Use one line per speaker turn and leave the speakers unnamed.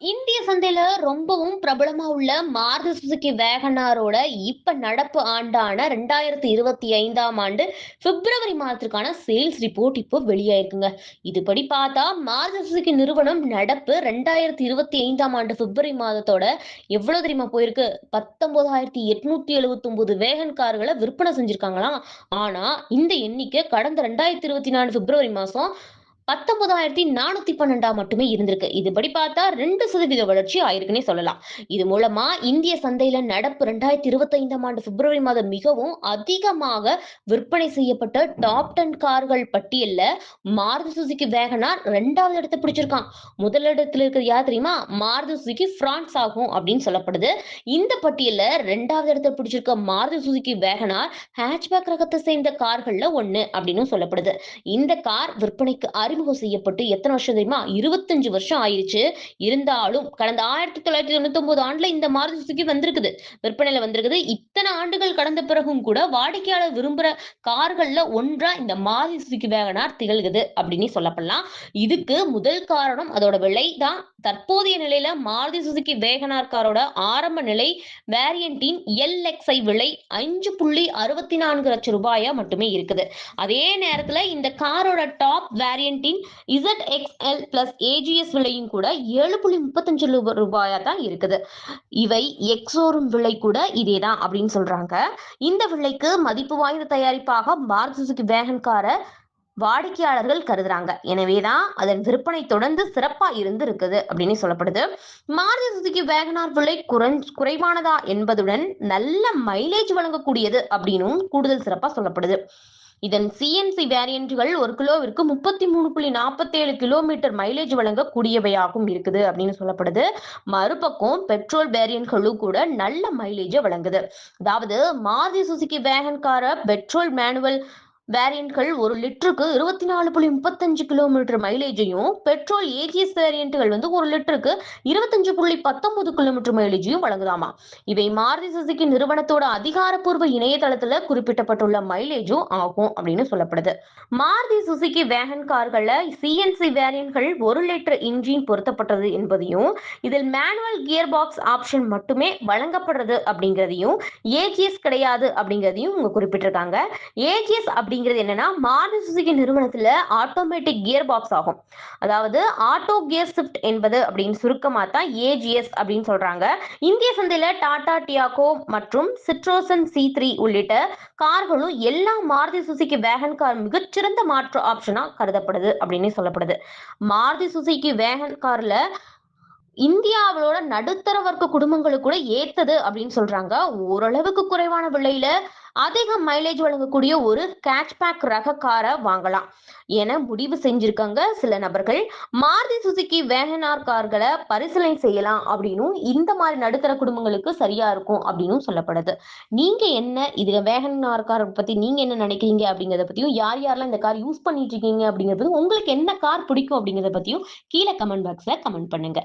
இந்திய சந்தையில ரொம்பவும் பிரபலமா உள்ள மாருதி சுசுகி வேகனாரோட இப்ப நடப்பு ஆண்டான ரெண்டாயிரத்தி இருபத்தி ஐந்தாம் ஆண்டு பிப்ரவரி மாதத்திற்கான சேல்ஸ் ரிப்போர்ட் இப்போ வெளியாயிருக்குங்க. இதுபடி பார்த்தா மாருதி சுசுகி நிறுவனம் நடப்பு ரெண்டாயிரத்தி இருபத்தி ஐந்தாம் ஆண்டு பிப்ரவரி மாதத்தோட எவ்வளவு தெரியுமா போயிருக்கு? பத்தொன்பதாயிரத்தி எட்நூத்தி எழுபத்தி ஒன்பது வேகன் கார்களை விற்பனை செஞ்சிருக்காங்களாம். ஆனா இந்த எண்ணிக்கை கடந்த ரெண்டாயிரத்தி இருபத்தி நாலு பிப்ரவரி மாசம் பத்தொன்பதாயிரத்தி நானூத்தி பன்னெண்டா மட்டுமே இருந்திருக்கு. இதுபடி பார்த்தா ரெண்டு சதவீத வளர்ச்சி ஆயிருக்குன்னே சொல்லலாம். இது மூலமா இந்திய சந்தையில நடப்பு ரெண்டாயிரத்தி இருபத்தி ஐந்தாம் ஆண்டு பிப்ரவரி மாதம் மிகவும் அதிகமாக விற்பனை செய்யப்பட்ட டாப் டென் கார்கள் பட்டியல்ல மாருதி சுசுகி வேகனார் ரெண்டாவது இடத்தை பிடிச்சிருக்கான். முதலிடத்துல இருக்கிறது யார் தெரியுமா? மாருதி சுசுகி பிரான்ஸ் ஆகும் அப்படின்னு சொல்லப்படுது. இந்த பட்டியல்ல ரெண்டாவது இடத்தை பிடிச்சிருக்க மாருதி சுசுகி வேகனார் ஹேட்ச்பேக் ரகத்தை சேர்ந்த கார்கள்ல ஒண்ணு அப்படின்னு சொல்லப்படுது. இந்த கார் விற்பனைக்கு அறிமுகம் செய்யப்பட்டு எத்தனை வருஷம் தெரியுமா? இருபத்தஞ்சு வருஷம் ஆயிருச்சு. இருந்தாலும் கடந்த ஆயிரத்தி தொள்ளாயிரத்தி தொண்ணூத்தி ஒன்பது ஆண்டுல இந்த மாருதி சுசுகி வந்திருக்குது. விற்பனையில வந்திருக்குது. இத்தனை ஆண்டுகள் கடந்த பிறகும் கூட வாடிக்கையாளர் விரும்புற கார்கள்ல ஒன்றா இந்த மாருதி சுசுகி வேகனார் திகழ்குது அப்படின்னு சொல்லப்படலாம். இதுக்கு முதல் காரணம் அதோட விலை தான். தற்போதைய நிலையில மாருதி சுசுகி வேகனார் காரோட ஆரம்ப நிலை வேரியண்டின் எல்எக்ஸ்ஐ விலை அஞ்சு புள்ளி அறுபத்தி நான்கு லட்சம் ரூபாயா மட்டுமே இருக்குது. அதே நேரத்துல இந்த காரோட top nineteen Z XL plus AGS விலையும் கூட ஏழு புள்ளி முப்பத்தஞ்சு ரூபாயா தான் இருக்குது. இவை எக்ஸோரும் விலை கூட இதே தான் அப்படின்னு சொல்றாங்க. இந்த விலைக்கு மதிப்பு வாய்ந்த தயாரிப்பாக மாருதி சுசுகி வேகன் காரை வாடிக்கையாளர்கள் கருதுறாங்க. எனவேதான் அதன் விற்பனை தொடர்ந்து சிறப்பா இருந்து இருக்குது அப்படின்னு சொல்லப்படுது. மாருதி சுசுகி வேகனார் விலை குறை குறைவானதா என்பதுடன் நல்ல மைலேஜ் வழங்கக்கூடியது அப்படின்னும் கூடுதல் சிறப்பா சொல்லப்படுது. இதன் சிஎன்சி வேரியன்ட்கள் ஒரு கிலோவிற்கு முப்பத்தி மூணு புள்ளி நாற்பத்தி ஏழு கிலோமீட்டர் மைலேஜ் வழங்கக்கூடியவையாகவும் இருக்குது அப்படின்னு சொல்லப்படுது. மறுபக்கம் பெட்ரோல் வேரியன்ட்களும் கூட நல்ல மைலேஜை வழங்குது. அதாவது மாருதி சுசுகி வேகன் கார பெட்ரோல் மேனுவல் வேரியண்ட்கள் ஒரு லிட்டருக்கு இருபத்தி நாலு புள்ளி முப்பத்தஞ்சு கிலோமீட்டர் மைலேஜையும் பெட்ரோல் ஏஜிஎஸ் வேரியன்ட்கள் வந்து ஒரு லிட்டருக்கு இருபத்தஞ்சு புள்ளி பத்தொன்பது கிலோமீட்டர் மைலேஜையும் வழங்குதாமா. இவை மாருதி சுசுகி நிறுவனத்தோட அதிகாரப்பூர்வ இணையதளத்துல குறிப்பிட்டப்பட்டுள்ள மைலேஜும் ஆகும் அப்படின்னு சொல்லப்படுது. மாருதி சுசுகி வேகன் கார்கள்ல சிஎன்சி வேரியன்ட்கள் ஒரு லிட்டர் இன்ஜின் பொருத்தப்பட்டது என்பதையும் இதில் மேனுவல் கியர் பாக்ஸ் ஆப்ஷன் மட்டுமே வழங்கப்படுறது அப்படிங்கிறதையும் ஏஜிஎஸ் கிடையாது அப்படிங்கிறதையும் இவங்க குறிப்பிட்டிருக்காங்க. ஏஜிஎஸ் அப்படி அப்படிங்கிறது என்னன்னா மாருதி சுசுகி நிறுவனத்துல ஆட்டோமேட்டிக் கியர் பாக்ஸ் ஆகும். அதாவது ஆட்டோ கியர் ஷிஃப்ட் என்பது அப்படின்னு சுருக்கமா தான் ஏஜிஎஸ் அப்படின்னு சொல்றாங்க. இந்திய சந்தையில டாடா டியாகோ மற்றும் சிட்ரோசன் சி த்ரீ உள்ளிட்ட கார்களும் எல்லா மாருதி சுசுகி வேகன் கார் மிகச்சிறந்த மாற்று ஆப்ஷனா கருதப்படுது அப்படின்னு சொல்லப்படுது. மாருதி சுசுகி வேகன் கார்ல இந்தியாவோட நடுத்தர வர்க்க குடும்பங்களுக்கு கூட ஏத்தது அப்படின்னு சொல்றாங்க. ஓரளவுக்கு குறைவான விலையில அதிக மைலேஜ் வழங்கக்கூடிய ஒரு கேட்ச்பேக் ரக காரை வாங்கலாம். என முடிவு செஞ்சிருக்காங்க சில நபர்கள். மாருதி சுசுகி வேகனார் கார்களை பரிசீலனை செய்யலாம் அப்படின்னும் இந்த மாதிரி நடுத்தர குடும்பங்களுக்கு சரியா இருக்கும் அப்படின்னும் சொல்லப்படுது. நீங்க என்ன இது வேகனார் கார் பத்தி நீங்க என்ன நினைக்கிறீங்க அப்படிங்கறத பத்தியும் யார் யாரெல்லாம் இந்த கார் யூஸ் பண்ணிட்டு இருக்கீங்க அப்படிங்கறது உங்களுக்கு என்ன கார் பிடிக்கும் அப்படிங்கறத பத்தியும் கீழே கமெண்ட் பாக்ஸ்ல கமெண்ட் பண்ணுங்க.